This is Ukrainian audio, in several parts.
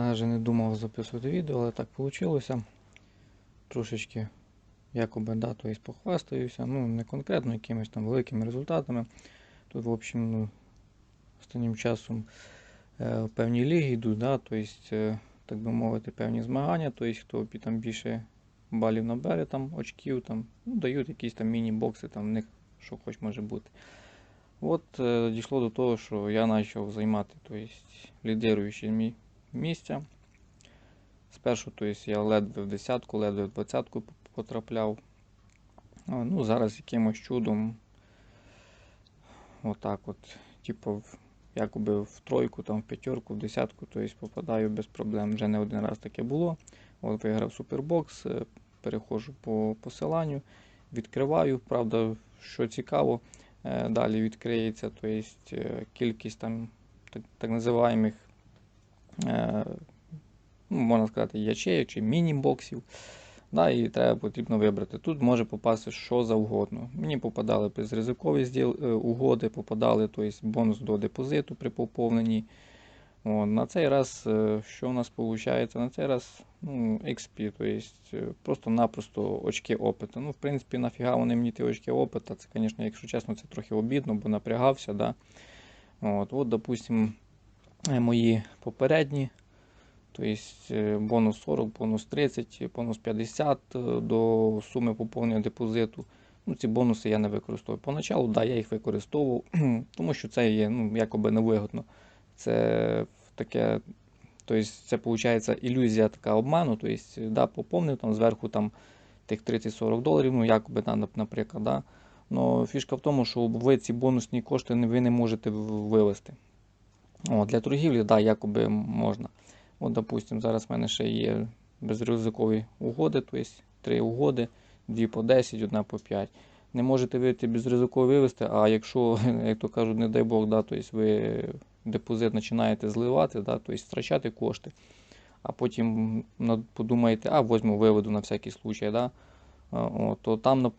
навіть не думав записувати відео, але так вийшло. Трошечки якоби да, то есть похвастаюся. Ну, не конкретно якимись там великими результатами. Тут, в общем, ну, останнім часом е, певні ліги йдуть, да, то есть, е, так би мовити, певні змагання, то есть, хто там більше балів набере, там, очків, там, ну, дають якісь там міні-бокси, там, в них що хоч може бути. От е, дійшло до того, що я почав займати то есть, лідируючі мі- місця. Спершу то есть, я ледве в десятку, ледве в двадцятку потрапляв. Ну, зараз якимось чудом. Отак от, типу, якоби в тройку, там, в п'ятерку, в десятку, то есть, попадаю без проблем. Вже не один раз таке було. От виграв супербокс, е, переходжу по посиланню, відкриваю. Правда, що цікаво, е, далі відкриється, то есть, е, кількість там так, так називаємих, можна сказати, ячеїв чи міні-боксів. Да, і треба потрібно вибрати. Тут може попасти що завгодно. Мені попадали безризикові е, угоди, попадали тобто, бонус до депозиту при поповненні. О, на цей раз, е, що у нас виходить? На цей раз ну, XP, тобто просто-напросто очки опиту. Ну, в принципі, нафіга вони мені ті очки опита. Це, звісно, якщо чесно, це трохи обідно, бо напрягався. Да? От, от, допустим, е, мої попередні. Тобто бонус 40, бонус 30, бонус 50 е, до суми поповнення депозиту. Ну, ці бонуси я не використовую. Поначалу, да, я їх використовував, тому що це є ну, якоби невигодно. Це таке, тобто це виходить ілюзія така обману. Тобто, да, поповнив там зверху там, тих 30-40 доларів, ну якоби, наприклад. Да. Но фішка в тому, що ви ці бонусні кошти ви не можете вивести. О, для торгівлі, да, якоби можна. От, допустим, зараз в мене ще є безризикові угоди, тобто три угоди, дві по 10, одна по 5. Не можете вийти безризиково вивести, а якщо, як то кажуть, не дай Бог, да, тобто ви депозит починаєте зливати, да, тобто втрачати кошти, а потім подумаєте, а возьму, виведу на всякий случай, да, о, то там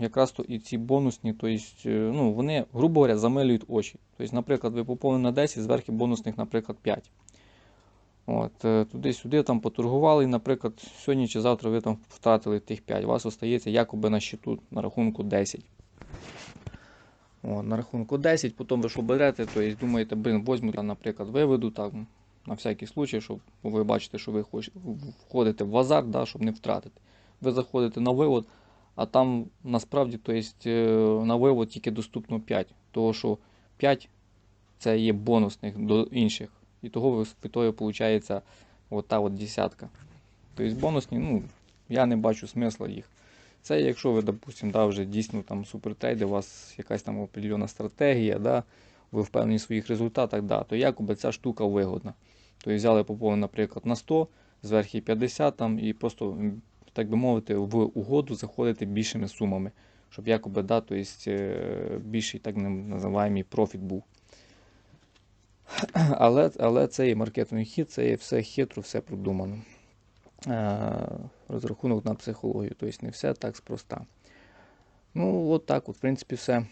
якраз то і ці бонусні, тобто, е, ну, вони, грубо говоря, замилюють очі. Тобто, наприклад, ви поповнили на 10, зверху бонусних, наприклад, 5. От, е, туди-сюди там поторгували, наприклад, сьогодні чи завтра ви там втратили тих 5. У вас остається якоби на щиту на рахунку 10. От, на рахунку 10, потім ви що берете, то есть думаєте, блин, возьму, там, наприклад, виведу там, на всякий случай, щоб ви бачите, що ви входите в азарт, да, щоб не втратити. Ви заходите на вивод, а там насправді то есть, е, на вивод тільки доступно 5. Того що 5 це є бонусних до інших. І того ви в виходить от та от десятка. Тобто бонусні, ну, я не бачу смисла їх. Це якщо ви, допустим, да, вже дійсно там супертрейди, у вас якась там определена стратегія, да, ви впевнені в своїх результатах, да, то якоби ця штука вигодна. Тобто взяли поповнення, наприклад, на 100, зверху 50 там, і просто, так би мовити, в угоду заходити більшими сумами, щоб якоби да, то есть, е, більший так називаємо профіт був. Але, але це є маркетинговий хід, це і все хитро, все продумано. Е, Розрахунок на психологію, тобто не все так спроста. Ну, от так, от, в принципі, все.